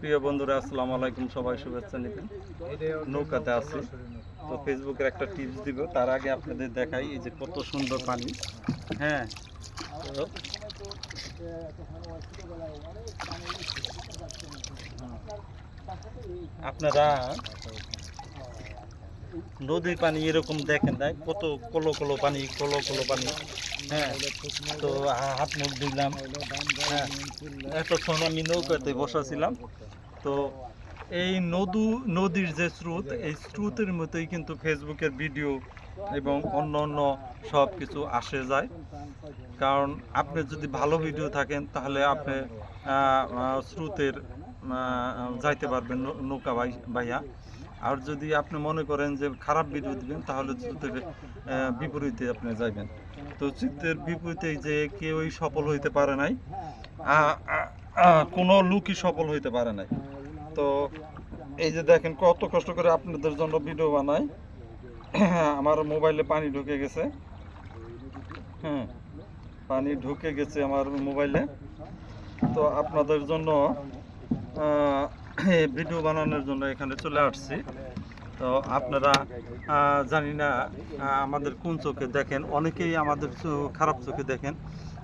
প্রিয় বন্ধুরা, আসসালামু আলাইকুম। সবাই শুভেচ্ছা নিবেন। নৌকাতে আছি। তো ফেসবুকের একটা টিপস দিব। তার আগে আপনাদের দেখাই এই যে কত সুন্দর পানি। হ্যাঁ। আপনারা নদীর পানি এরকম দেখেন নাই কত কলো কলো পানি, কলো কলো পানি। হ্যাঁ তো হাত মুখ দিলাম হ্যাঁ এতক্ষণ আমি নৌকাতে বসাছিলাম। তো এই নদু, নদীর যে স্রোত, এই স্রোতের মতোই কিন্তু ফেসবুকের ভিডিও এবং অন্য অন্য সব কিছু আসে যায়। কারণ আপনি যদি ভালো ভিডিও থাকেন, তাহলে আপনি স্রোতের যাইতে পারবেন নৌকা বাইয়া আর যদি আপনি মনে করেন যে খারাপ বিদ্যুৎ দিবেন, তাহলে বিপরীতে আপনি যাইবেন। তো চিত্তের বিপরীতে যে কেউই সফল হইতে পারে নাই কোনো লোকই সফল হইতে পারে নাই। তো এই যে দেখেন কত কষ্ট করে আপনাদের জন্য ভিডিও বানাই। আমার মোবাইলে পানি ঢুকে গেছে। হ্যাঁ পানি ঢুকে গেছে আমার মোবাইলে। তো আপনাদের জন্য ভিডিও বানানোর জন্য এখানে চলে আসছি। তো আপনারা জানি না আমাদের কোন চোখে দেখেন, অনেকেই আমাদের খারাপ চোখে দেখেন।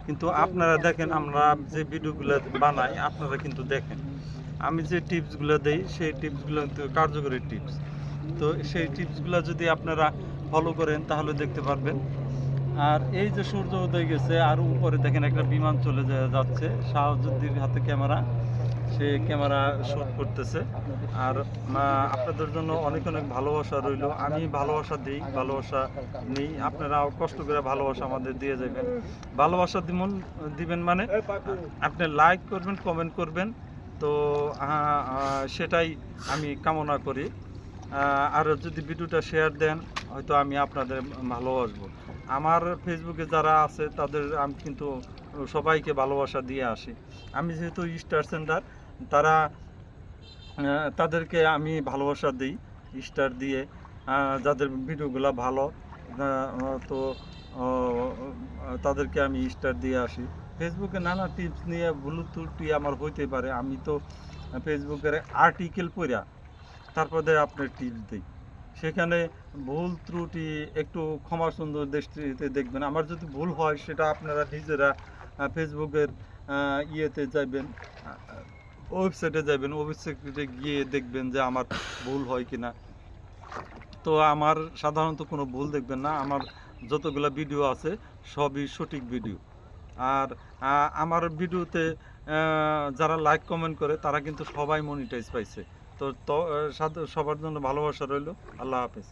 কিন্তু আপনারা দেখেন, আমরা যে ভিডিওগুলো বানাই, আপনারা কিন্তু দেখেন। আমি যে টিপসগুলো দেই, সেই টিপসগুলো কিন্তু কার্যকরী টিপস। তো সেই টিপসগুলো যদি আপনারা ফলো করেন, তাহলে দেখতে পারবেন। আর এই যে সূর্য উদয় গেছে, আর উপরে দেখেন একটা বিমান চলে যাচ্ছে। শাহজুদ্দির হাতে ক্যামেরা। সে ক্যামেরা শুট করতেছে। আর আপনাদের জন্য অনেক অনেক ভালোবাসা রইল। আমি ভালোবাসা দিই, ভালোবাসা নেই। আপনারাও কষ্ট করে ভালোবাসা আমাদের দিয়ে যাবেন। ভালোবাসা দিমন, দিবেন মানে আপনি লাইক করবেন কমেন্ট করবেন। তো সেটাই আমি কামনা করি। আর যদি ভিডিওটা শেয়ার দেন, হয়তো আমি আপনাদের ভালোবাসবো। আমার ফেসবুকে যারা আছে, তাদের আমি কিন্তু সবাইকে ভালোবাসা দিয়ে আসি। আমি যেহেতু স্টার সেন্টার তারা তাদেরকে আমি ভালোবাসা দিই, স্টার দিয়ে। যাদের ভিডিওগুলো ভালো তো তাদেরকে আমি স্টার দিয়ে আসি। ফেসবুকে নানা টিপস নিয়ে ভুল ত্রুটি আমার হইতে পারে। আমি তো ফেসবুকের আর্টিকেল পড়া তারপরে আপনার টিপস দিই। সেখানে ভুল ত্রুটি, একটু ক্ষমা সুন্দর দৃষ্টিতে দেখবেন। আমার যদি ভুল হয়, সেটা আপনারা নিজেরা ফেসবুকের ইয়েতে যাবেন ওয়েবসাইটে যাবেন ওয়েবসাইটে গিয়ে দেখবেন যে আমার ভুল হয় কি না তো আমার সাধারণত কোনো ভুল দেখবেন না, আমার যতগুলো ভিডিও আছে, সবই সঠিক ভিডিও আর আমার ভিডিওতে যারা লাইক কমেন্ট করে, তারা কিন্তু সবাই মনিটাইজ পাইছে। তো সবার জন্য ভালোবাসা রইল। আল্লাহ হাফেজ।